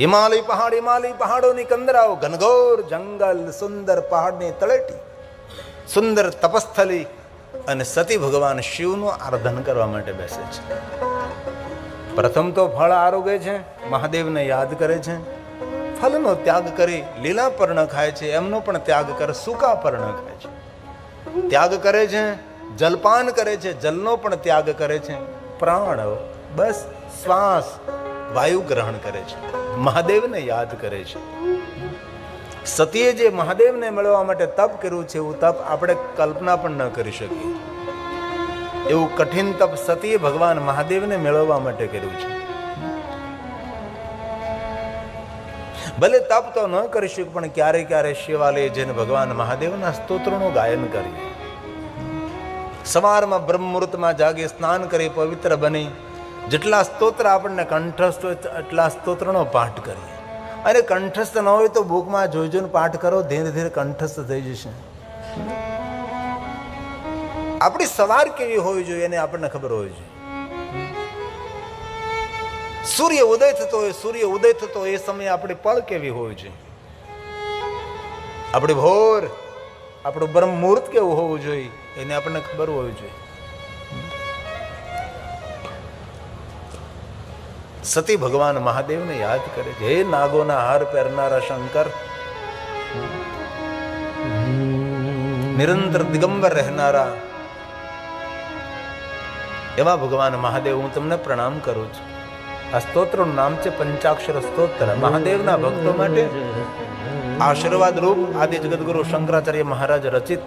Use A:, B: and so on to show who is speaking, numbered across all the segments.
A: હિમાલય પહાડ હિમાલય પહાડોની કંદરાઓ ઘનઘોર જંગલ સુંદર પહાડની તળેટી સુંદર તપસ્થલી અને સતી ભગવાન શિવનું આરાધન કરવા માટે બેસે છે. પ્રથમ તો ફળ આરોગે છે, મહાદેવને યાદ કરે છે. ફલનો ત્યાગ કરી લીલા પર્ણ ખાય છે, એમનો પણ ત્યાગ કરે સૂકા પર્ણ ખાય છે. ત્યાગ કરે છે, જલપાન કરે છે, જલનો પણ ત્યાગ કરે છે. પ્રાણ, બસ શ્વાસ વાયુ ગ્રહણ કરે છે. મહાદેવને યાદ કરે છે. સતીએ જે મહાદેવને મળવા માટે તપ કર્યું છે, એવું તપ આપણે કલ્પના પણ ન કરી શકીએ. એવું કઠિન તપ સતીએ ભગવાન મહાદેવને મેળવવા માટે કર્યું છે. ભલે તપ તો ન કરી શકું પણ ક્યારે ક્યારે શિવાલય જઈને ભગવાન મહાદેવના સ્તોત્રનું ગાયન કરીએ. સવારમાં બ્રહ્મ મુહૂર્તમાં જાગે સ્નાન કરી પવિત્ર બની જેટલા સ્તોત્ર આપણને કંઠસ્થ હોય એટલા સ્તોત્રનો પાઠ કરીએ. અને કંઠસ્થ ન હોય તો બુકમાં જોઈ જોઈને પાઠ કરો, ધીરે ધીરે કંઠસ્થ થઈ જશે. આપણી સવાર કેવી હોવી જોઈએ એને આપણને ખબર હોવી જોઈએ. સૂર્ય ઉદય થતો હોય, સૂર્ય ઉદય થતો એ સમયે આપણી પળ કેવી હોવી જોઈએ? આપણી ભોર, આપણું બ્રહ્મ મુહૂર્ત કેવું હોવું જોઈએ, એને આપણને ખબર હોવી જોઈએ. સતી ભગવાન મહાદેવને યાદ કરે છે. હે નાગોના હાર પહેરનારા શંકર. નિરંતર દિગંબર રહેનારા એવા ભગવાન મહાદેવ હું તમને પ્રણામ કરું છું. આ સ્તોત્રનું નામ છે પંચાક્ષર સ્તોત્ર. મહાદેવના ભક્તો માટે આશીર્વાદ રૂપ આદિ જગદગુરુ શંકરાચાર્ય મહારાજ રચિત.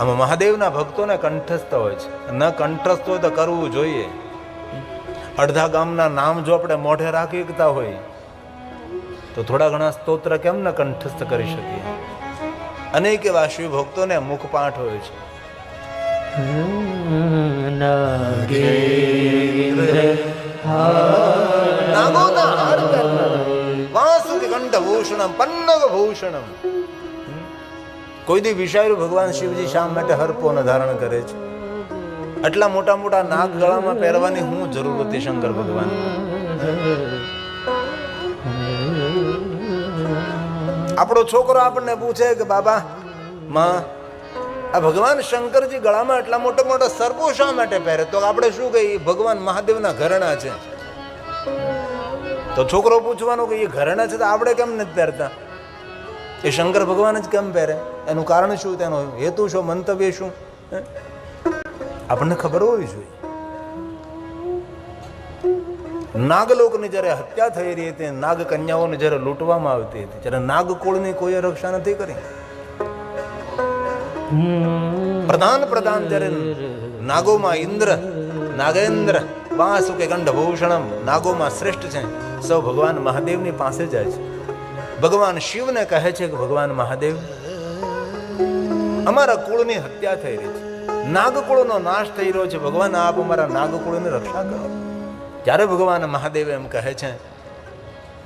A: આમાં મહાદેવના ભક્તોને કંઠસ્થ હોય છે. ન કંઠસ્થ હોય તો કરવું જોઈએ. અડધા ગામના નામ જો આપણે મોઢે રાખી શકતા હોય તો થોડા ઘણા સ્તોત્ર કેમ ન કંઠસ્થ કરી શકીએ? અનેક એવા શિવ ભક્તોને મુખપાઠ હોય છે. નાગોના હાર કંઠભૂષણમ પન્નગ કોઈ દી વિષાયુ ભગવાન શિવજી શા માટે હરપોને ધારણ કરે છે? આટલા મોટા મોટા નાગ ગળામાં પહેરવાની હું જરૂર હતી, શંકર ભગવાન. આપણો છોકરો આપણને પૂછે કે, બાબા, માં, આ ભગવાન શંકરજી ગળામાં એટલા મોટા મોટા સર્પો શા માટે પહેરે? તો આપણે શું કહીએ? ભગવાન મહાદેવના ઘરેણા છે. તો છોકરો પૂછવાનો કે, એ ઘરેણા છે તો આપણે કેમ નથી પહેરતા? એ શંકર ભગવાન જ કેમ પહેરે? એનું કારણ શું? તેનો હેતુ શું? મંતવ્ય શું? આપણને ખબર હોવી જોઈએ. નાગલોકની જ્યારે હત્યા થઈ રહી હતી નાગ કન્યાઓને જ્યારે લૂંટવામાં આવતી હતી, ત્યારે નાગકુળની કોઈએ રક્ષા નથી કરી. પ્રધાન પ્રધાન જ્યારે નાગોમાં ઇન્દ્ર, નાગેન્દ્ર વાસુકે કંઠભૂષણમ નાગોમાં શ્રેષ્ઠ છે, સૌ ભગવાન મહાદેવની પાસે જાય છે. ભગવાન શિવને કહે છે કે ભગવાન મહાદેવ, અમારા કુળની હત્યા થઈ રહી છે. નાગકુળનો નાશ થઈ રહ્યો છે ભગવાન આપ અમારા નાગકુળની રક્ષા કરો ત્યારે ભગવાન મહાદેવ એમ કહે છે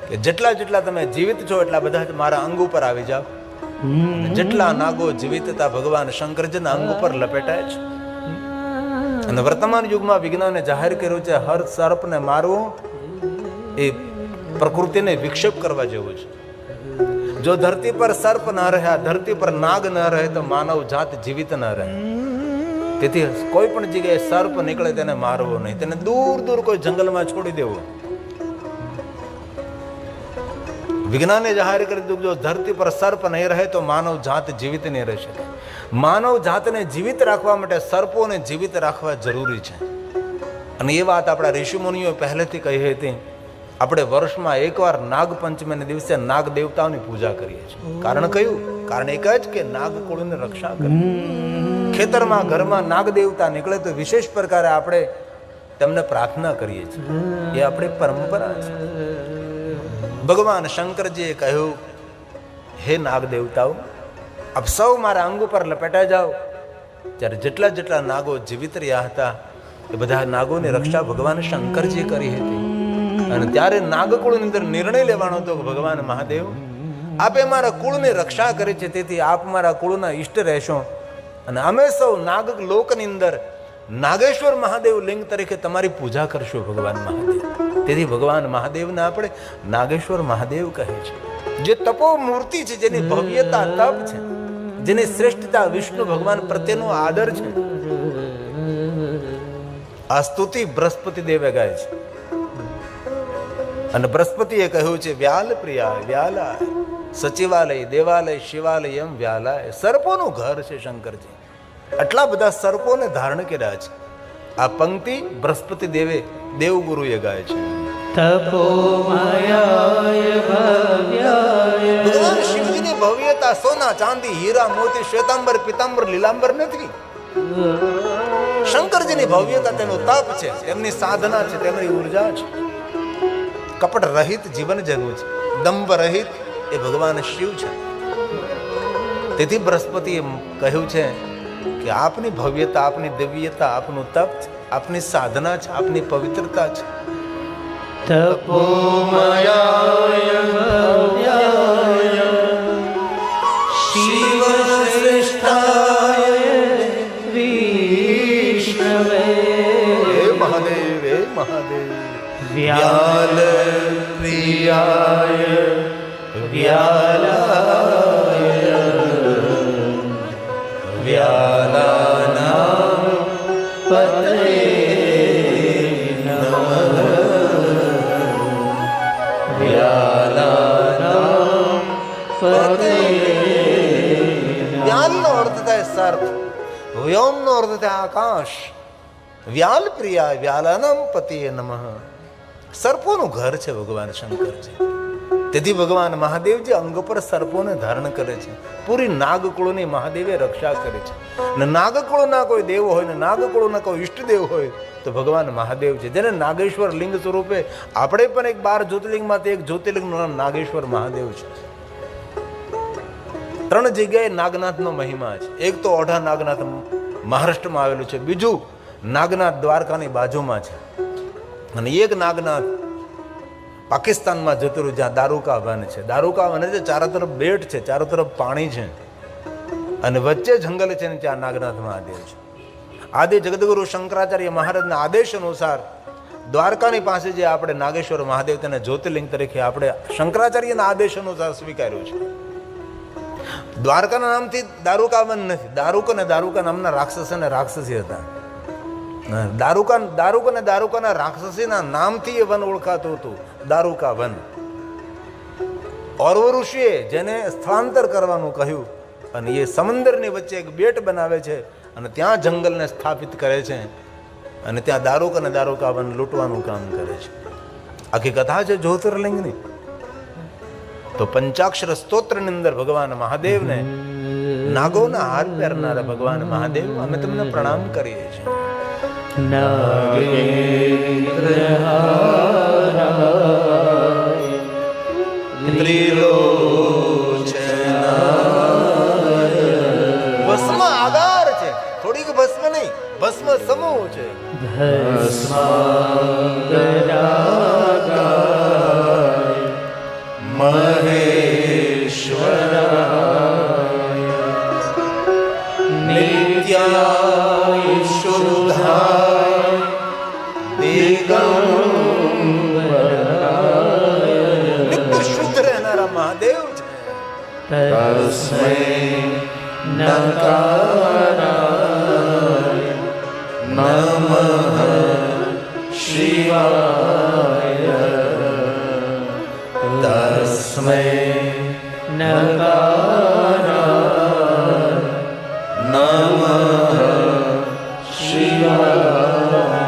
A: કે જેટલા જેટલા તમે જીવિત છો એટલા બધા મારા અંગ ઉપર આવી જાઓ જેટલા નાગો જીવિતતા ભગવાન શંકરજીના અંગ ઉપર લપેટાય છે અને વર્તમાન યુગમાં વિજ્ઞાને જાહેર કર્યું છે હર સર્પને મારવો એ પ્રકૃતિને વિક્ષેપ કરવા જેવું છે જો ધરતી પર સર્પ ના રહ્યા ધરતી પર નાગ ન રહે તો માનવ જાત જીવિત ન રહે તેથી કોઈ પણ જગ્યાએ સર્પ નીકળે તેને મારવો નહીં. તેને દૂર દૂર કોઈ જંગલમાં છોડી દેવો. વિજ્ઞાને જાહેર કરી દીધું જો ધરતી પર સર્પ નહીં રહે તો માનવ જાત જીવિત નહીં રહી શકે. માનવ જાતને જીવિત રાખવા માટે સર્પોને જીવિત રાખવા જરૂરી છે. અને એ વાત આપણા ઋષિમુનિઓ પહેલેથી કહી હતી. આપણે વર્ષમાં એકવાર નાગપંચમીના દિવસે નાગ દેવતાઓની પૂજા કરીએ છીએ. કારણ કયું કારણ એક જ કે નાગકુળની રક્ષા કરવી ખેતરમાં ઘરમાં નાગ દેવતા નીકળે તો વિશેષ પ્રકારે આપણે તેમને પ્રાર્થના કરીએ છીએ. એ આપણી પરંપરા છે. ભગવાન શંકરજીએ કહ્યું, હે નાગ દેવતાઓ આપ સૌ મારા અંગ ઉપર લપેટાઈ જાઓ. ત્યારે જેટલા જેટલા નાગો જીવિત રહ્યા હતા, એ બધા નાગોની રક્ષા ભગવાન શંકરજીએ કરી હતી. અને ત્યારે નાગકુળની અંદર નિર્ણય લેવાનો હતો ભગવાન મહાદેવ, આપે મારા કુળની રક્ષા કરી છે, તેથી આપ મારા કુળના ઈષ્ટ રહેશો. અને અમે સૌ નાગ લોકની અંદર નાગેશ્વર મહાદેવ લિંગ તરીકે તમારી પૂજા કરશો ભગવાન મહાદેવ. તેથી ભગવાન મહાદેવને આપણે નાગેશ્વર મહાદેવ કહે છે. જે તપો મૂર્તિ છે જેની ભવ્યતા તપ છે જેની શ્રેષ્ઠતા વિષ્ણુ ભગવાન પ્રત્યેનો આદર છે. આ સ્તુતિ બૃહસ્પતિ દેવે ગાય છે. અને બૃહસ્પતિએ કહ્યું છે વ્યાલ પ્રિયા વ્યાલા સચિવાલય દેવાલય શિવાલય એમ વ્યાલાય સર્પોનું ઘર છે શંકરજી. આટલા બધા સર્પોને ધારણ કર્યા છે. આ પંક્તિ બૃહસ્પતિ દેવે દેવગુરુએ ગાય છે. ભગવાન શિવજીની ભવ્યતા સોના ચાંદી હીરા મોતી શ્વેતાંબર પિતાંબર લીલાંબર નથી. શંકરજીની ભવ્યતા તેનું તપ છે એમની સાધના છે તેમની ઊર્જા છે. કપટ રહિત જીવન જરૂર છે. દંભ રહિત એ ભગવાન શિવ છે. તેથી બૃહસ્પતિએ કહ્યું છે કે આપની ભવ્યતા આપની દિવ્યતા આપનું તપ છે આપની સાધના છે આપની પવિત્રતા છે.
B: શિવ
A: મહાદેવ મહાદેવ.
B: વ્યાલ પ્રિયાય. વ્યાલાય વ્યાલાના નમઃ વ્યાલાના પતયે
A: વ્યાલનો અર્થ આકાશ વ્યાલ પ્રિયા વ્યાલાનમ પતિએ નમઃ સર્પોનું ઘર છે ભગવાન શંકરજી તેથી ભગવાન મહાદેવ જે અંગ પર સર્પોને ધારણ કરે છે. પૂરી નાગકુળોની મહાદેવે રક્ષા કરે છે. ને નાગકુળોના કોઈ દેવ હોય ને નાગકુળોના કોઈ ઈષ્ટદેવ હોય, તો ભગવાન મહાદેવ છે. જેને નાગેશ્વર લિંગ સ્વરૂપે આપણે પણ એક બાર જ્યોતિર્લિંગમાંથી એક જ્યોતિર્લિંગનું નામ નાગેશ્વર મહાદેવ છે. ત્રણ જગ્યાએ નાગનાથનો મહિમા છે. એક તો ઓઢા નાગનાથ મહારાષ્ટ્રમાં આવેલું છે. બીજું નાગનાથ દ્વારકાની બાજુમાં છે. અને એક નાગનાથ પાકિસ્તાનમાં જતું રહ્યું, જ્યાં દારૂકા વન છે. દારૂકા વન છે ચારો તરફ બેટ છે, ચારો તરફ પાણી છે. અને વચ્ચે જંગલ છે ને ત્યાં નાગનાથ મહાદેવ છે. આદિ જગદગુરુ શંકરાચાર્ય મહારાજના આદેશ અનુસાર દ્વારકાની પાસે જે આપણે નાગેશ્વર મહાદેવ તેને જ્યોતિર્લિંગ તરીકે આપણે શંકરાચાર્યના આદેશ અનુસાર સ્વીકાર્યું છે. દ્વારકાના નામથી દારૂકા વન નથી, દારૂક અને દારૂકા નામના રાક્ષસ અને રાક્ષસી હતા. દારૂકા દારૂક અને દારૂકાના રાક્ષસીના નામથી એ વન ઓળખાતું હતું. દારૂકા વન. ઓર્વ ઋષિએ જેને સ્થળાંતર કરવાનું કહ્યું અને એ સમંદરની વચ્ચે એક બેટ બનાવે છે અને ત્યાં જંગલને સ્થાપિત કરે છે અને ત્યાં દારૂક અને દારૂકા વન લૂંટવાનું કામ કરે છે. આખી કથા છે જ્યોતિર્લિંગની. તો પંચાક્ષર સ્તોત્રની અંદર ભગવાન મહાદેવને નાગોના હાથ પહેરનારા ભગવાન મહાદેવ અમે તમને પ્રણામ કરીએ છીએ. ભસ્મ આધાર છે. થોડીક ભસ્મ નહીં
B: તસ્મૈ નકારાય નમઃ શિવાય તસ્મૈ નકારાય નમઃ શિવાય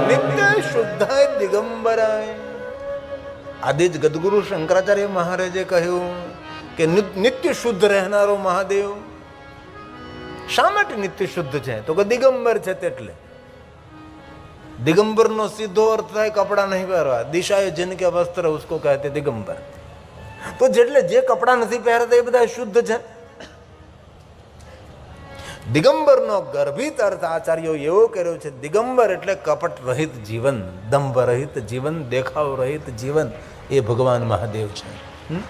A: નિત્ય શુદ્ધાય દિગંબરાય આદિ જ ગદગુરુ શંકરાચાર્ય મહારાજે કહ્યું કે નિત્ય શુદ્ધ રહેનારો મહાદેવ? શા માટે નિત્ય શુદ્ધ છે? તો કે દિગંબર છે તેટલે. દિગંબરનો સીધો અર્થ થાય કપડાં નહીં પહેરવા. દિશાએ જિનકે વસ્ત્ર, ઉસકો કહેતે દિગંબર. તો જેટલે જે કપડાં નથી પહેરતા એ બધા શુદ્ધ છે. દિગંબરનો ગર્ભિત અર્થ આચાર્યો એવો કર્યો છે, દિગંબર એટલે કપટ રહિત જીવન દંભ રહિત જીવન દેખાવ રહિત જીવન, એ ભગવાન મહાદેવ છે. હમ?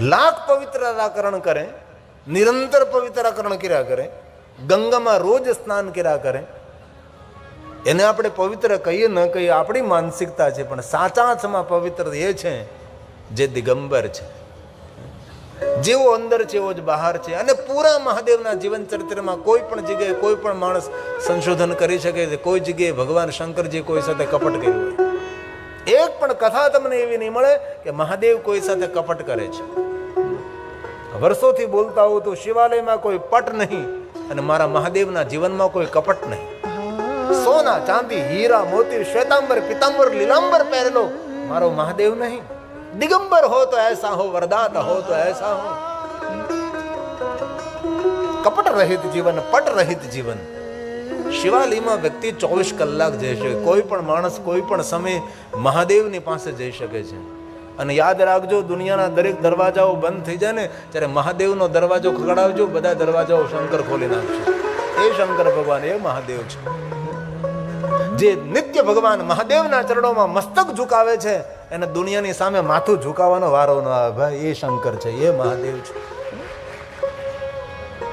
A: લાખ પવિત્રતાકરણ કરે નિરંતર પવિત્રાકરણ કર્યા કરે ગંગામાં રોજ સ્નાન કર્યા કરે એને આપણે પવિત્ર કહીએ ન કહીએ આપણી માનસિકતા છે પણ સાચા અર્થમાં પવિત્ર એ છે જે દિગંબર છે જેવો અંદર છે એવો જ બહાર છે અને પૂરા મહાદેવના જીવન ચરિત્રમાં કોઈ પણ જગ્યાએ કોઈ પણ માણસ સંશોધન કરી શકે છે કોઈ જગ્યાએ ભગવાન શંકરજી કોઈ સાથે કપટ કર્યું હોય એક પણ કથા તમને એવી નહીં મળે કે મહાદેવ કોઈ સાથે કપટ કરે છે. વર્ષોથી બોલતા હોઉં તો શિવાલયમાં કોઈ પટ નહીં અને મારા મહાદેવના જીવનમાં કોઈ કપટ નહીં. સોના, ચાંદી, હીરા, મોતી, શ્વેતાંબર, પિતાંબર, લીલાંબર પહેરેલો મારો મહાદેવ નહીં. દિગંબર હો તો એસા હો, વરદાત હો તો એસા હો. કપટ રહિત જીવન, પટ રહિત જીવન. શિવાલયમાં વ્યક્તિ ચોવીસ કલાક જઈ શકે. કોઈ પણ માણસ, કોઈ પણ સમયે મહાદેવની પાસે જઈ શકે છે. અને યાદ રાખજો, દુનિયાના દરેક દરવાજાઓ બંધ થઈ જાય ને, ત્યારે મહાદેવનો દરવાજો ખગડાવજો બધા દરવાજાઓ શંકર ખોલી નાખશે એ શંકર ભગવાન, એ મહાદેવ છે. જે નિત્ય ભગવાન મહાદેવના ચરણોમાં મસ્તક ઝુકાવે છે, એને દુનિયાની સામે માથું ઝુકાવવાનો વારો ન આવે. ભાઈ, એ શંકર છે, એ મહાદેવ છે.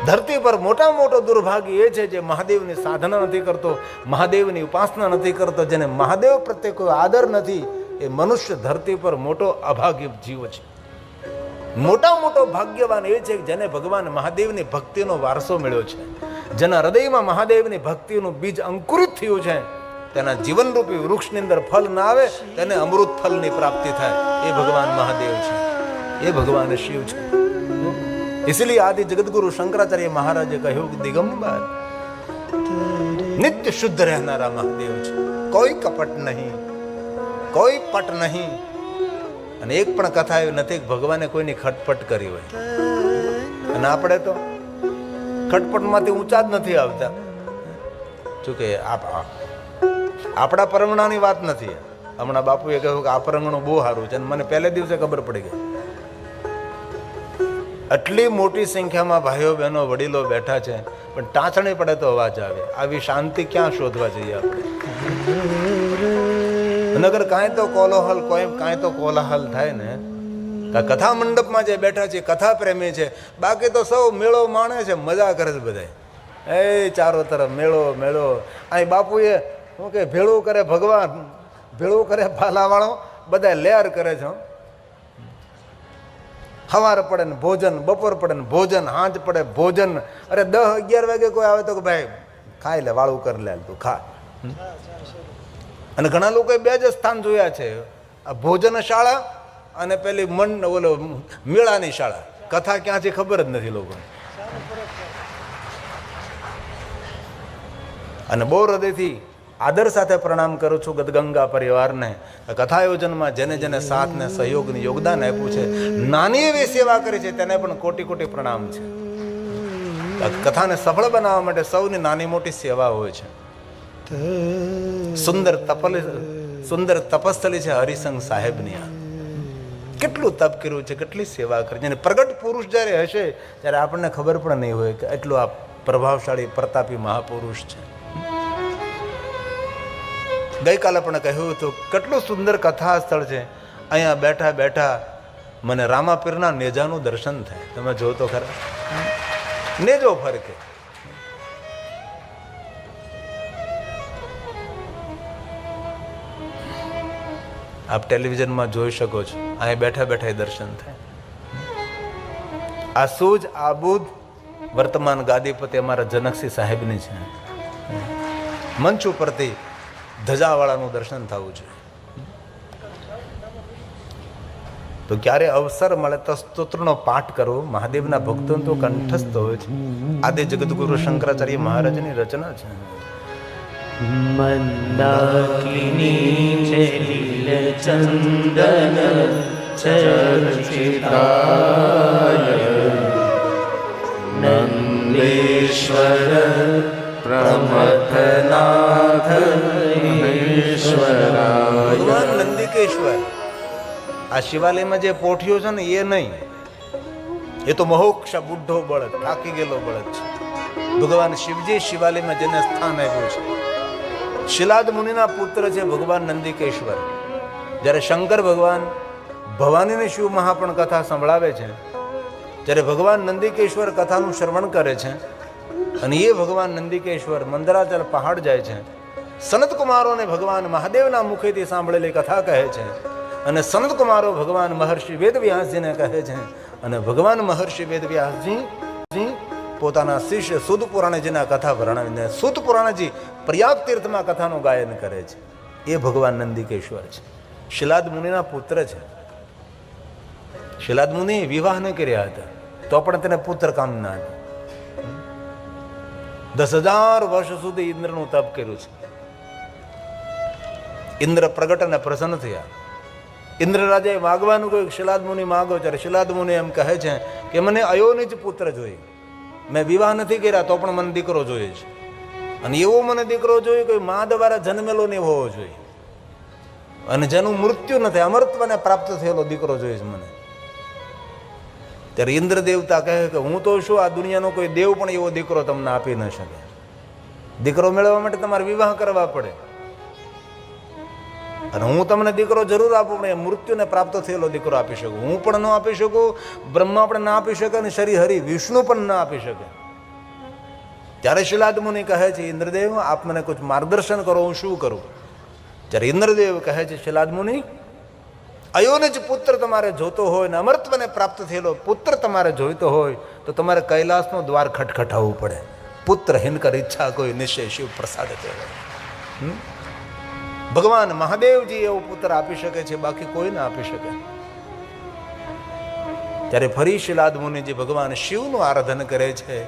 A: ધરતી પર મોટા મોટો દુર્ભાગ્ય એ છે જે મહાદેવની સાધના નથી કરતો, મહાદેવની ઉપાસના નથી કરતો, જેને મહાદેવ પ્રત્યે કોઈ આદર નથી, એ મનુષ્ય ધરતી પર મોટો અભાગ્ય જીવ છે. મોટા મોટો ભાગ્યવાન એ છે જેને ભગવાન મહાદેવની ભક્તિનો વારસો મળ્યો છે. જેના હૃદયમાં મહાદેવની ભક્તિનું બીજ અંકુરિત થયું છે, તેના જીવનરૂપી વૃક્ષની અંદર ફલ ના આવે, તેને અમૃત ફલની પ્રાપ્તિ થાય. એ ભગવાન મહાદેવ છે. એ ભગવાન શિવ છે. इसलिए आदि जगतगुरु शंकराचार्य महाराजे કહ્યું કે દિગંબર નિત્ય શુદ્ધ રહેનારા મહાદેવ છે કોઈ કપટ નહીં કોઈ પટ નહીં અને એક પણ કથા એવી નથી કે ભગવાને કોઈની ખટપટ કરી હોય અને આપણે તો ખટપટમાંથી ઊંચા જ નથી આવતા શું કે આપ આ- આપણા પરમણાની વાત નથી હમણાં બાપુએ કહ્યું કે આ પરમણું બહુ સારું છે અને મને પહેલે દિવસે ખબર પડી ગઈ આટલી મોટી સંખ્યામાં ભાઈઓ, બહેનો, વડીલો બેઠા છે, પણ ટાંચણી પડે તો અવાજ આવે. આવી શાંતિ ક્યાં શોધવા જઈએ આપણે? નગર કાંઈ તો કોલોહલ, કોઈ કાંઈ તો કોલાહલ થાય ને કથા મંડપમાં જે બેઠા છે, કથા પ્રેમી છે, બાકી તો સૌ મેળો માણે છે, મજા કરે છે બધા એ ચારો તરફ મેળો મેળો. અહીં બાપુએ શું કે, ભેળું કરે ભગવાન, ભેળું કરે ભાલાવાળો બધા લેર કરે છે. સવાર પડે ને ભોજન, બપોર પડે ને ભોજન, હાંજ પડે ભોજન. અરે દસ અગિયાર વાગે કોઈ આવે તો કે ભાઈ ખાઈ લે વાળું કરી લે, તું ખા. અને ઘણા લોકોએ બે જ સ્થાન જોયા છે. આ ભોજન શાળા અને પેલી મન, ઓલો મેળાની શાળા. કથા ક્યાં છે ખબર જ નથી લોકોને. અને બહુ હૃદયથી આદર સાથે પ્રણામ કરું છું ગદગંગા પરિવારને. કથા આયોજનમાં જેને જેને સાથ ને સહયોગની યોગદાન આપ્યું છે, નાની એવી સેવા કરી છે, તેને પણ કોટી કોટી પ્રણામ છે. કથાને સફળ બનાવવા માટે સૌની નાની મોટી સેવા હોય છે. સુંદર તપલ સુંદર તપસ્થલી છે હરિસંગ સાહેબની આ. કેટલું તપ કર્યું છે, કેટલી સેવા કરી છે. અને પ્રગટ પુરુષ જ્યારે હશે, ત્યારે આપણને ખબર પણ નહીં હોય કે એટલું આ પ્રભાવશાળી પ્રતાપી મહાપુરુષ છે. ગઈકાલે પણ કહ્યું હતું, કેટલું સુંદર કથા સ્થળ છે. અહીંયા બેઠા બેઠા મને રામાપીરના નેજાનું દર્શન થાય. તમે જો તો ખરા. નેજો ફરકે. આપ ટેલિવિઝનમાં જોઈ શકો છો. અહીંયા બેઠા બેઠા દર્શન થાય. આ સૂજ આબુદ વર્તમાન ગાદીપતિ અમારા જનકસિંહ સાહેબની છે. મંચ ઉપરથી ધજાવાળાનું દર્શન થવું જોઈએ. તો ક્યારે અવસર મળે તો સ્તોત્રનો પાઠ કરવો? મહાદેવના ભક્તો તો કંઠસ્થ હોય છે. આદિ જગદગુરુ શંકરાચાર્ય મહારાજની રચના છે.
B: મંદાકિની ચંદન પ્રમથનાથ
A: ભગવાન નંદિકેશ્વર. આ શિવાલયમાં જે પોઠિયો છે ને, એ નહીં. એ તો મહોક્ષ બુઢો બળદ, થાકી ગયેલો બળદ છે. ભગવાન શિવજી શિવાલયમાં જેને સ્થાન આપ્યું છે. શિલાદ મુનિના પુત્ર છે ભગવાન નંદિકેશ્વર. જ્યારે શંકર ભગવાન ભવાનીની શિવ મહાપણ કથા સંભળાવે છે, જ્યારે ભગવાન નંદિકેશ્વર કથાનું શ્રવણ કરે છે અને એ ભગવાન નંદિકેશ્વર મંદરાચલ પહાડ જાય છે. સનત કુમારોને ભગવાન મહાદેવના મુખેથી સાંભળેલી કથા કહે છે. અને સનત કુમારો ભગવાન મહર્ષિ વેદવ્યાસજીને કહે છે. અને ભગવાન મહર્ષિ વેદવ્યાસજી પોતાના શિષ્ય સુદ પુરાણજીના કથા વર્ણવીને સુદ પુરાણજી પ્રયાગ તીર્થમાં કથાનું ગાયન કરે છે. એ ભગવાન નંદિકેશ્વર છે. શિલાદ મુનિના પુત્ર છે. શિલાદ મુનિ વિવાહ ન કર્યા હતા. તો પણ તેને પુત્ર કામના હતી દસ હજાર વર્ષ સુધી ઇન્દ્રનું તપ કર્યું છે. ઇન્દ્ર પ્રગટ અને પ્રસન્ન થયા. ઇન્દ્ર રાજાએ માગવાનું કહ્યું શિલાદ મુનિ માગો. ત્યારે શિલાદ મુનિ એમ કહે છે કે મને અયોની જ પુત્ર જોઈએ. મેં વિવાહ નથી કર્યા, તો પણ મને દીકરો જોઈએ છે. અને એવો મને દીકરો જોઈએ કોઈ મા દ્વારા જન્મેલો નહીં હોવો જોઈએ. અને જેનું મૃત્યુ નથી અમરત્વને પ્રાપ્ત થયેલો દીકરો જોઈએ છે મને. ત્યારે ઇન્દ્ર દેવતા કહે કે હું તો શું આ દુનિયાનો કોઈ દેવ પણ એવો દીકરો તમને આપી ન શકે. દીકરો મેળવવા માટે તમારે વિવાહ કરવા પડે. અને હું તમને દીકરો જરૂર આપું, પણ એ મૃત્યુને પ્રાપ્ત થયેલો દીકરો આપી શકું. હું પણ ન આપી શકું, બ્રહ્મા પણ ના આપી શકે અને શરી હરિ વિષ્ણુ પણ ના આપી શકે. ત્યારે શિલાદ મુનિ કહે છે, ઇન્દ્રદેવ, આપ મને કુછ માર્ગદર્શન કરો, હું શું કરું? જ્યારે ઇન્દ્રદેવ કહે છે, શિલાદ મુનિ અયોને જ પુત્ર તમારે જોતો હોય ને અમરત્વને પ્રાપ્ત થયેલો પુત્ર તમારે જોઈતો હોય, તો તમારે કૈલાસનો દ્વાર ખટખટાવવું પડે. પુત્ર હિનકર ઈચ્છા કોઈ નિશ્ચય શિવ પ્રસાદ કહેવાય ભગવાન મહાદેવજી એવો પુત્ર આપી શકે છે, બાકી કોઈ ના આપી શકે. ત્યારે ફરી શિલાદ મુનિજી ભગવાન શિવનું આરાધન કરે છે.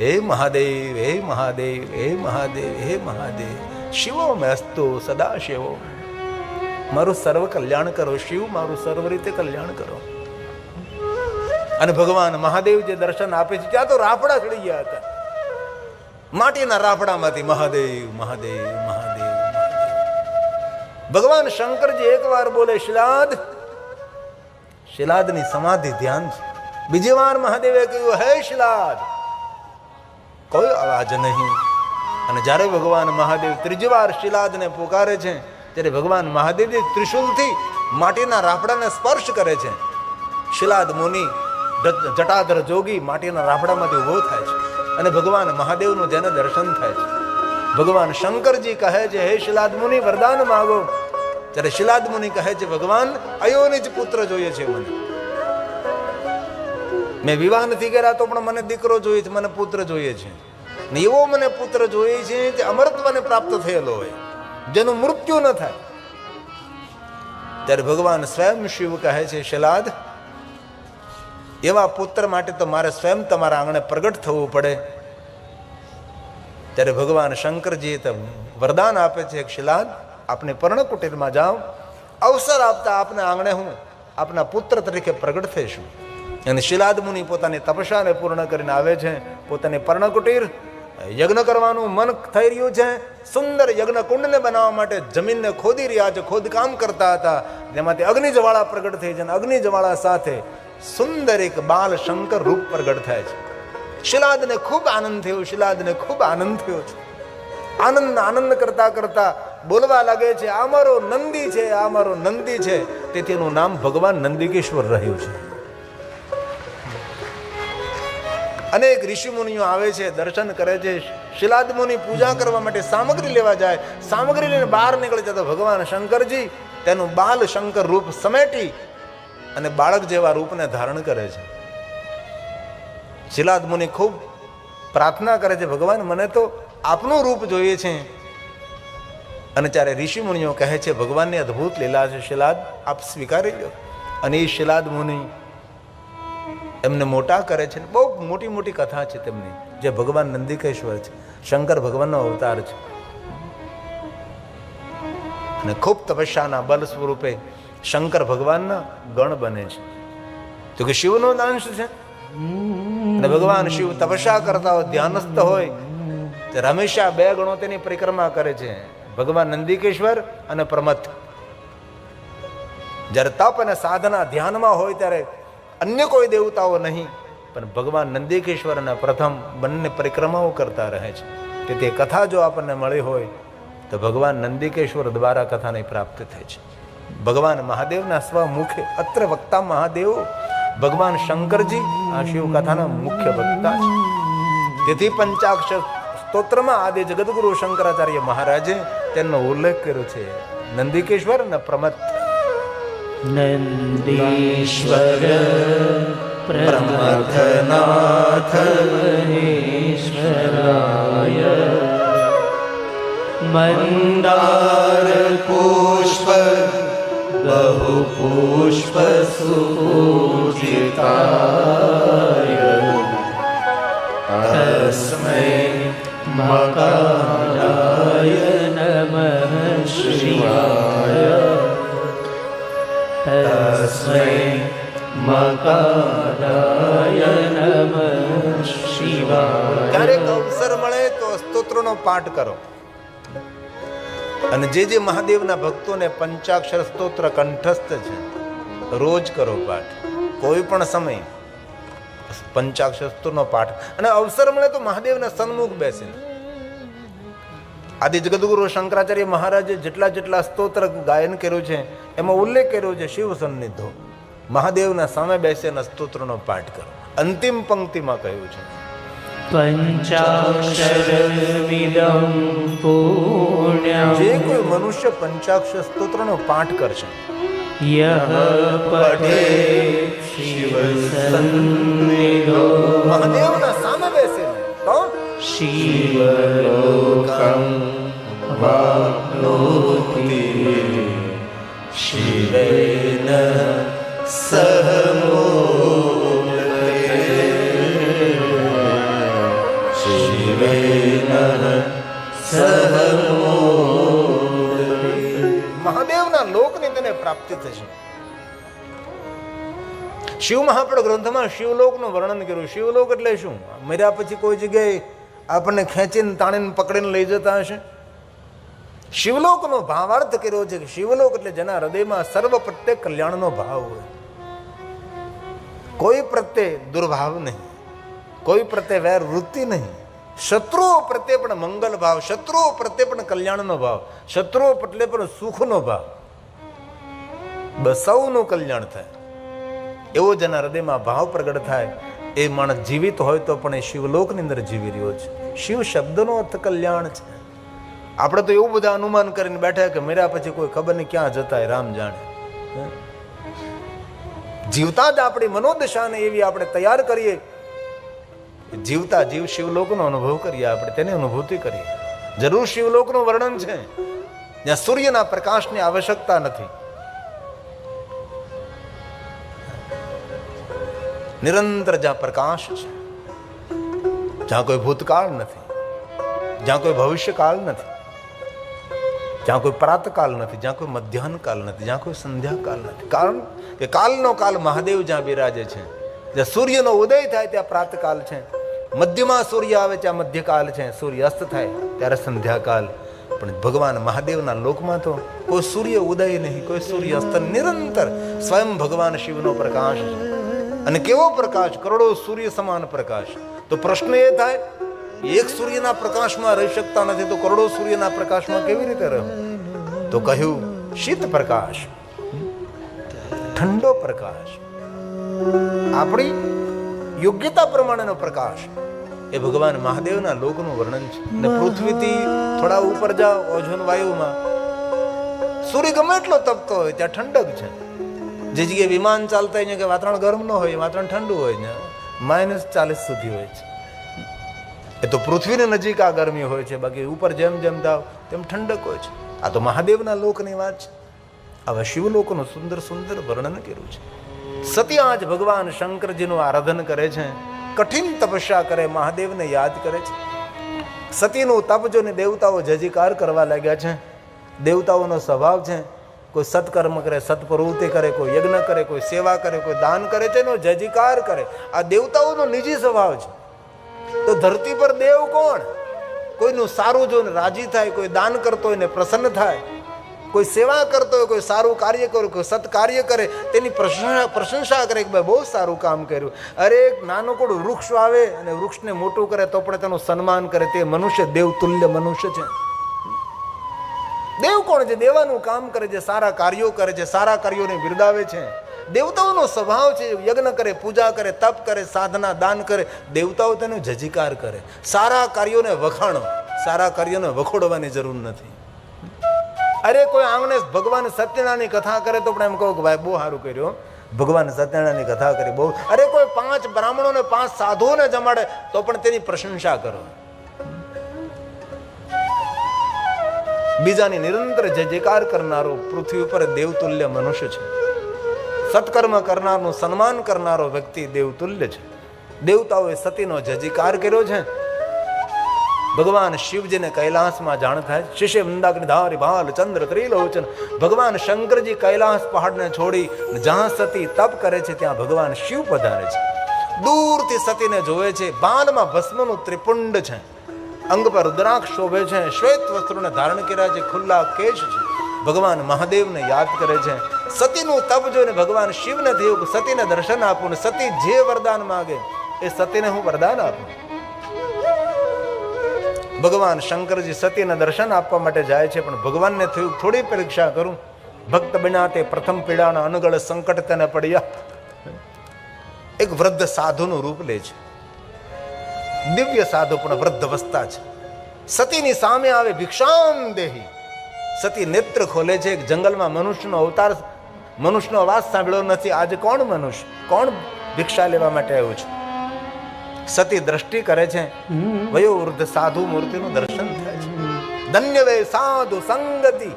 A: હે મહાદેવ હે મહાદેવ હે મહાદેવ હે મહાદેવ, શિવો મેસ્તુ સદા શિવો મારું સર્વ કલ્યાણ કરો, શિવ મારું સર્વ રીતે કલ્યાણ કરો. અને ભગવાન મહાદેવ જે દર્શન આપે છે, ત્યાં તો રાફડા ચડી ગયા હતા. માટીના રાફડામાંથી મહાદેવ મહાદેવ મહાદેવ ભગવાન શંકરજી એકવાર બોલે, શિલાદ, શિલાદની સમાધિ ધ્યાન છે. બીજી વાર મહાદેવે કહ્યું, હે શિલાદ, કોઈ અવાજ નહીં. અને જ્યારે ભગવાન મહાદેવ ત્રીજી વાર શિલાદને પુકારે છે ત્યારે ભગવાન મહાદેવજી ત્રિશુલથી માટીના રાફડાને સ્પર્શ કરે છે. શિલાદ મુનિ જટાધર જોગી માટીના રાફડામાંથી ઊભો થાય છે અને ભગવાન મહાદેવનું જેને દર્શન થાય છે. ભગવાન શંકરજી કહે છે, હે શિલાદ મુનિ, વરદાન માગો. ત્યારે શિલાદ મુનિ કહે છે, ભગવાન અયોની જ પુત્ર જોઈએ છે મને. મેં વિવાહ નથી કર્યા તો પણ મને દીકરો જોઈએ છે, મને પુત્ર જોઈએ છે. ને એવો મને પુત્ર જોઈએ છે જે અમરત્વને પ્રાપ્ત થયેલો હોય. જેનું મૃત્યુ ન થાય. ત્યારે ભગવાન સ્વયં શિવ કહે છે, શિલાદ, એવા પુત્ર માટે તો મારે સ્વયં તમારા આંગણે પ્રગટ થવું પડે. ત્યારે ભગવાન શંકરજીએ તો વરદાન આપે છે શિલાદ, આપને પર્ણકુટીરમાં જાઓ. અવસર આપતા આપને આંગણે હું આપના પુત્ર તરીકે પ્રગટ થઈશું. અને શિલાદ મુનિ પોતાની તપસ્યાને પૂર્ણ કરીને આવે છે, પોતાની પર્ણકુટીર યજ્ઞ કરવાનું મન થઈ રહ્યું છે. સુંદર યજ્ઞ કુંડને બનાવવા માટે જમીનને ખોદી રહ્યા છે. ખોદકામ કરતા હતા. જેમાંથી અગ્નિ જ્વાળા પ્રગટ થઈ છે અને અગ્નિ સાથે સુંદર એક બાલ શંકર રૂપ પ્રગટ થાય છે. શિલાદને ખૂબ આનંદ થયો. શિલાદને ખૂબ આનંદ થયો છે. આનંદ આનંદ કરતા કરતા બોલવા લાગે છે, આ મારો નંદી છે, આ મારો નંદી છે. તેથી એનું નામ ભગવાન નંદિકેશ્વર રહ્યું છે. અનેક ઋષિ મુનિઓ આવે છે, દર્શન કરે છે. શિલાદ મુનિ પૂજા કરવા માટે સામગ્રી લેવા જાય. સામગ્રી લઈને બહાર નીકળે છે તો ભગવાન શંકરજી તેનું બાલ શંકર રૂપ સમેટી અને બાળક જેવા રૂપને ધારણ કરે છે. શિલાદ મુનિ ખૂબ પ્રાર્થના કરે છે, ભગવાન, મને તો આપનું રૂપ જોઈએ છે. અને ત્યારે ઋષિ મુનિઓ કહે છે, ભગવાનની અદ્ભુત લીલા છે, શિલાદ, આપ સ્વીકારી લો. અને એ શિલાદ મુનિ એમને મોટા કરે છે બહુ મોટી મોટી કથા છે તેમની, જે ભગવાન નંદિકેશ્વર છે, શંકર ભગવાનનો અવતાર છે. અને ખૂબ તપસ્યાના બલ સ્વરૂપે શંકર ભગવાનના ગણ બને છે. તો કે શિવનો અંશ છે? અને ભગવાન શિવ તપસ્યા કરતા હોય, ધ્યાનસ્થ હોય રમેશા બે ગણો તેની પરિક્રમા કરે છે. ભગવાન નંદિકેશ્વર અને પ્રમથ. જ્યારે તપ અને સાધના ધ્યાનમાં હોય ત્યારે અન્ય કોઈ દેવતાઓ નહીં, પણ ભગવાન નંદિકેશ્વરના પ્રથમ બંને પરિક્રમાઓ કરતા રહે છે. તેથી તે કથા જો આપણને મળી હોય, તો ભગવાન નંદિકેશ્વર દ્વારા કથાની પ્રાપ્ત થાય છે. ભગવાન મહાદેવના સ્વમુખે અત્ર વક્તા મહાદેવ, ભગવાન શંકરજી આ શિવ કથાના મુખ્ય વક્તા છે. તેથી પંચાક્ષર સ્તોત્રમાં આદિ જગદગુરુ શંકરાચાર્ય મહારાજે તેનો ઉલ્લેખ કર્યો છે. નંદિકેશ્વર ને પ્રમત
B: મંદાર પુષ્પ બહુ પુષ્પ સુપૂજિતાય તસ્મૈ મકારાય નમઃ શિવાય તસ્મૈ મકારાય નમઃ શિવાય
A: ક્યારેક અવસર મળે તો સ્તોત્રનો પાઠ કરો. અને જે જે મહાદેવના ભક્તોને પંચાક્ષર સ્તોત્ર કંઠસ્થ છે, રોજ કરો પાઠ. કોઈ પણ સમય પંચાક્ષર સ્તોત્રનો પાઠ. અને અવસર મળે તો મહાદેવના સન્મુખ બેસીને. આદિ જગદગુરુ શંકરાચાર્ય મહારાજે જેટલા જેટલા સ્તોત્ર ગાયન કર્યું છે એમાં ઉલ્લેખ કર્યો છે શિવ સન્નિધો મહાદેવના સામે બેસીને સ્તોત્રનો પાઠ કરો. અંતિમ પંક્તિમાં કહ્યું છે. જે કોઈ મનુષ્ય પંચાક્ષર સ્તોત્રનો પાઠ કરશે મહાદેવના સામે બેસીને તો
B: શિવલોકં વાપ્નોતિ શિવેન સહ શિવેન
A: મહાદેવના લોકની તેને પ્રાપ્તિ થશે શિવ મહાપ્રદ ગ્રંથમાં શિવલોકનું વર્ણન કર્યું શિવલોક એટલે શું મર્યા પછી કોઈ જગ્યાએ આપણને ખેંચીને, તાણીને, પકડીને લઈ જતા હશે. શિવલોકનો ભાવાર્થ કર્યો છે કે શિવલોક એટલે જેના હૃદયમાં સર્વ પ્રત્યે કલ્યાણનો ભાવ હોય. કોઈ પ્રત્યે દુર્ભાવ નહીં. કોઈ પ્રત્યે વેર વૃત્તિ નહીં. શત્રુઓ પ્રત્યે પણ મંગલ ભાવ શત્રુઓ પ્રત્યે પણ કલ્યાણનો ભાવ શત્રુઓ પ્રત્યે પણ સુખનો ભાવ. બસ સૌનું કલ્યાણ થાય. એવો જેના હૃદયમાં ભાવ પ્રગટ થાય. એ માણસ જીવિત હોય તો પણ એ શિવલોકની અંદર જીવી રહ્યો છે. શિવ શબ્દનો અર્થ કલ્યાણ છે. આપણે તો એવું બધા અનુમાન કરીને બેઠા કે મેરા પછી કોઈ ખબર નહીં ક્યાં જતા રામ જાણે. જીવતા જ આપણી મનોદશાને એવી આપણે તૈયાર કરીએ. જીવતા જીવ શિવલોકનો અનુભવ કરીએ, આપણે તેની અનુભૂતિ કરીએ. જરૂર શિવલોકનું વર્ણન છે. જ્યાં સૂર્યના પ્રકાશની આવશ્યકતા નથી. નિરંતર જ્યાં પ્રકાશ છે જ્યાં કોઈ ભૂતકાળ નથી, જ્યાં કોઈ ભવિષ્યકાળ નથી, જ્યાં કોઈ પ્રાતકાલ નથી, જ્યાં કોઈ મધ્યાહન કાલ નથી, જ્યાં કોઈ સંધ્યાકાલ નથી. કારણ કે કાલનો કાલ મહાદેવ જ્યાં બિરાજે છે, જ્યાં સૂર્યનો ઉદય થાય ત્યાં પ્રાતકાલ છે, મધ્યમાં સૂર્ય આવે ત્યાં મધ્યકાલ છે, સૂર્ય અસ્ત થાય ત્યારે સંધ્યાકાલ પણ ભગવાન મહાદેવના લોકમાં તો કોઈ સૂર્ય ઉદય નહીં, કોઈ સૂર્ય અસ્ત, નિરંતર સ્વયં ભગવાન શિવનો પ્રકાશ છે. અને કેવો પ્રકાશ? કરોડો સૂર્ય સમાન પ્રકાશ. તો પ્રશ્ન એ થાય, એક સૂર્યના પ્રકાશમાં રહી શકતા નથી, તો કરોડો સૂર્યના પ્રકાશમાં કેવી રીતે રહે? તો કહ્યું, શીત પ્રકાશ, ઠંડો પ્રકાશ. આપણી યોગ્યતા પ્રમાણેનો પ્રકાશ. એ ભગવાન મહાદેવના લોકનું વર્ણન છે. ને પૃથ્વીથી થોડા ઉપર જાઓ, ઓઝોન વાયુમાં. સૂર્ય ગમે એટલો તપતો હોય, ત્યાં ઠંડક છે. જે જગ્યાએ વિમાન ચાલતા હોય કે વાતાવરણ ગરમ ન હોય, વાતાવરણ ઠંડુ હોય ને, માઇનસ ચાલીસ સુધી હોય છે. એ તો પૃથ્વીની નજીક આ ગરમી હોય છે, બાકી ઉપર જેમ જેમ જાવ તેમ ઠંડક હોય છે. આ તો મહાદેવના લોકની વાત છે. આવા શિવલોકનું સુંદર સુંદર વર્ણન કર્યું છે. સત્યા જ ભગવાન શંકરજીનું આરાધન કરે છે. કઠિન તપસ્યા કરે, મહાદેવને યાદ કરે છે. સતીનું તપ જોને દેવતાઓ જજીકાર કરવા લાગ્યા છે. દેવતાઓનો સ્વભાવ છે. કોઈ સત્કર્મ કરે સત્પ્રવૃત્તિ કરે, કોઈ યજ્ઞ કરે, કોઈ સેવા કરે, કોઈ દાન કરે છે એનો જજીકાર કરે. આ દેવતાઓનો નિજી સ્વભાવ છે. તો ધરતી પર દેવ કોણ? કોઈનું સારું જોઈને રાજી થાય, કોઈ દાન કરતો હોય ને પ્રસન્ન થાય, કોઈ સેવા કરતો હોય, કોઈ સારું કાર્ય કરે, કોઈ સત્કાર્ય કરે, તેની પ્રશંસા પ્રશંસા કરે કે ભાઈ બહુ સારું કામ કર્યું. અરે એક નાનકડું વૃક્ષ આવે અને વૃક્ષને મોટું કરે તો પણ તેનું સન્માન કરે. તે મનુષ્ય, દેવતુલ્ય મનુષ્ય છે. દેવ કોણ છે? દેવાનું કામ કરે છે, સારા કાર્યો કરે છે, સારા કાર્યોને બિરદાવે છે. દેવતાઓનો સ્વભાવ છે, યજ્ઞ કરે, પૂજા કરે, તપ કરે, સાધના, દાન કરે. દેવતાઓ તેનો જજીકાર કરે. સારા કાર્યોને વખાણો, સારા કાર્યોને વખોડવાની જરૂર નથી. અરે, કોઈ આંગણે ભગવાન સત્યનારાયણની કથા કરે તો પણ એમ કહો કે, ભાઈ, બહુ સારું કર્યું ભગવાન સત્યનારાયણની કથા કરી, બહુ. અરે, કોઈ પાંચ બ્રાહ્મણોને, પાંચ સાધુઓને જમાડે તો પણ તેની પ્રશંસા કરો. બીજાની નિરંતર જય જયકાર કરનારો પૃથ્વી ઉપર દેવતુલ્ય મનુષ્ય છે. સત્કર્મ કરનારનું સન્માન કરનારો વ્યક્તિ દેવતુલ્ય છે. દેવતાઓએ સતીનો જજીકાર કર્યો છે. ભગવાન શિવજીને કૈલાસમાં જાણ થાય. શિષ્ય મંદાગ્નિ ધારી ભાલ, ચંદ્ર, ત્રિલોચન. ભગવાન શંકરજી કૈલાસ પહાડને છોડી જ્યાં સતી તપ કરે છે, ત્યાં ભગવાન શિવ પધારે છે. દૂરથી સતીને જોવે છે, બાનમાં ભસ્મનું ત્રિપુંડ છે. અંગ પર રુદ્રાક્ષ શોભે છે, શ્વેત વસ્ત્રોને ધારણ કર્યા છે, ખુલ્લા કેશ છે. ભગવાન મહાદેવને યાદ કરે છે. સતીનું તપ જોઈને ભગવાન શિવને થયું સતીને દર્શન આપું ને સતી જે વરદાન માગે એ સતીને હું વરદાન આપું. ભગવાન શંકરજી સતીને દર્શન આપવા માટે જાય છે, પણ ભગવાનને થયું થોડી પરીક્ષા કરું. ભક્ત બન્યા તે પ્રથમ પીડાના અનુગળ સંકટ તેને પડ્યા. એક વૃદ્ધ સાધુનું રૂપ લે છે. દિવ્ય સાધુ પણ વૃદ્ધ અવસ્થા છે. સતીની સામે આવે ભિક્ષામ દેહી. સતી નેત્ર ખોલે છે જંગલમાં મનુષ્યનો અવતાર મનુષ્યનો અવાજ સાંભળ્યો નથી. આજે કોણ મનુષ્ય? કોણ ભિક્ષા લેવા માટે આવ્યું છે? સતી દ્રષ્ટિ કરે છે. વયો વૃદ્ધ સાધુ મૂર્તિનું દર્શન થાય છે. ધન્ય વે સાધુ સંગતિ.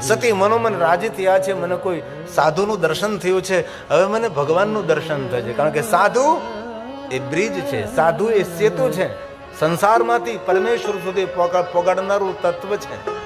A: સતી મનોમન રાજી થયા છે. મને કોઈ સાધુનું દર્શન થયું છે. હવે મને ભગવાનનું દર્શન થાય છે. કારણ કે સાધુ એ બ્રિજ છે સાધુ એ સેતુ છે. સંસારમાંથી પરમેશ્વર સુધી પોગા- પોગાડનારું તત્વ છે.